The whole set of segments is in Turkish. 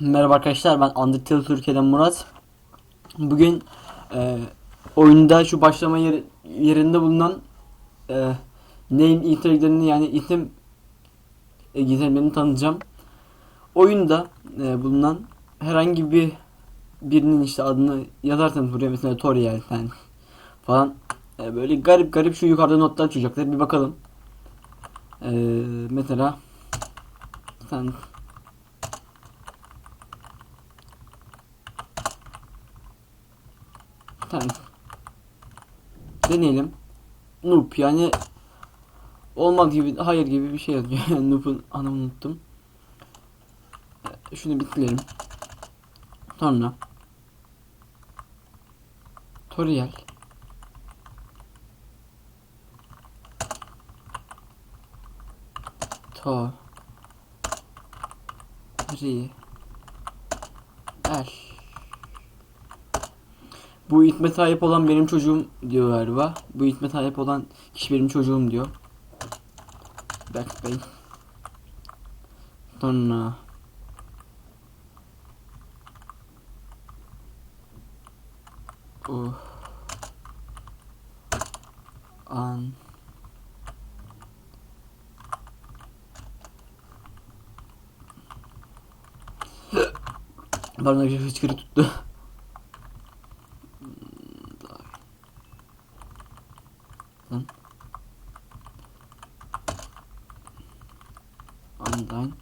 Merhaba arkadaşlar ben Undertale Türkiye'den Murat. Bugün e, oyunda şu başlama yer, yerinde bulunan e, name integrlerini yani isim e, gizemlerini tanıtacağım. Oyunda e, bulunan herhangi bir birinin işte adını yazarsanız buraya mesela Toriel yani falan e, böyle garip garip şu yukarıda notlar çıkacaklar bir bakalım. E, mesela sen Tamam. Deneyelim. Noob yani olmaz gibi hayır gibi bir şey yazıyor. Noob'un anlamını unuttum. Şunu bitirelim. Sonra Toriel To Ri El bu itme sahip olan benim çocuğum diyor galiba. Bu itme sahip olan kişi benim çocuğum diyor. Berk Bey. Sonra Oh. An Pardon hıçkırı tuttu. Lan. Online.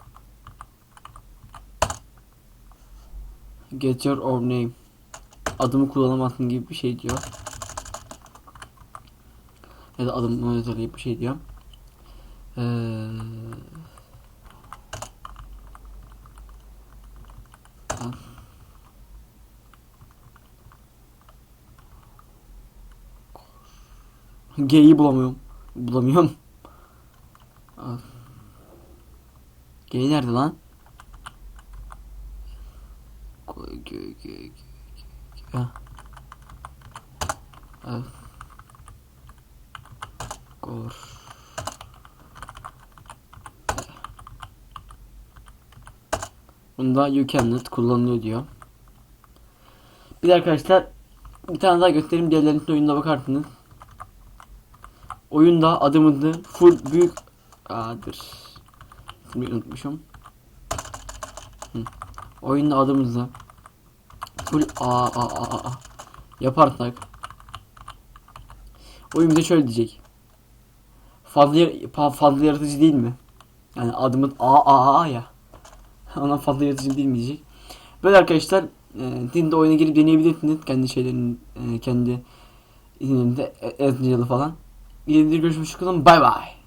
Get your own name. Adımı kullanamazsın gibi bir şey diyor. Ya da adımı özelliği bir şey diyor. Ee... Lan. G'yi bulamıyorum. Bulamıyorum. Al. G nerede lan? G G G G G Ha. Al. Gor. Bunda you cannot kullanılıyor diyor. Bir de arkadaşlar bir tane daha göstereyim diğerlerinin oyununa bakarsınız. Oyunda adımızı full büyük A'dır. Unutmuşum. Oyunda adımızı full A A A A yaparsak oyun bize şöyle diyecek. Fazla fa- fazla yaratıcı değil mi? Yani adımız A A A ya. Ona fazla yaratıcı değil mi diyecek. Böyle arkadaşlar e, siz de oyuna girip deneyebilirsiniz kendi şeylerin e, kendi isimlerinde e, Ezreal'ı falan. İyi görüşmek üzere. Bay bay.